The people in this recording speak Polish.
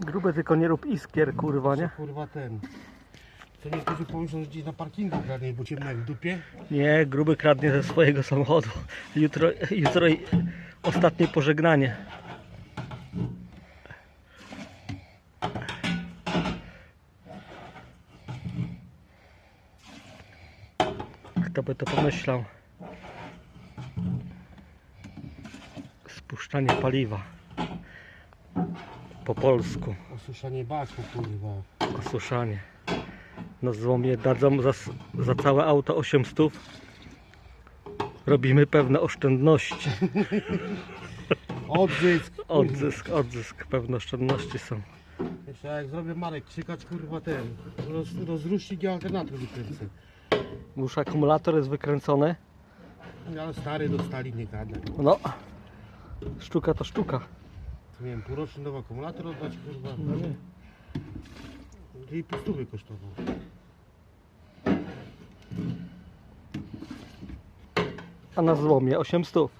Grube tylko nie rób iskier, kurwa, nie? Kurwa ten. Co niektórzy pomyślą, że gdzieś na parkingu kradnie, bo cię jak w dupie. Nie, gruby kradnie ze swojego samochodu. Jutro, jutro i ostatnie pożegnanie. Kto by to pomyślał? Spuszczanie paliwa. Po polsku. Osuszanie baku, kurwa. Osuszanie. Na złomie dadzą za, za całe auto 800. Robimy pewne oszczędności. Odzysk. kurwa. Odzysk, odzysk, pewne oszczędności są. Jeszcze jak zrobię Marek krzykać, kurwa ten. Roz, rozrusznik i alternator wykręcę. Już akumulator jest wykręcony. Ale stary dostali, nie gadaj. No, sztuka to sztuka. Co miałem półroczny nowy akumulator oddać, kurwa. No nie. Dwie pustówy kosztował. A na złomie 800.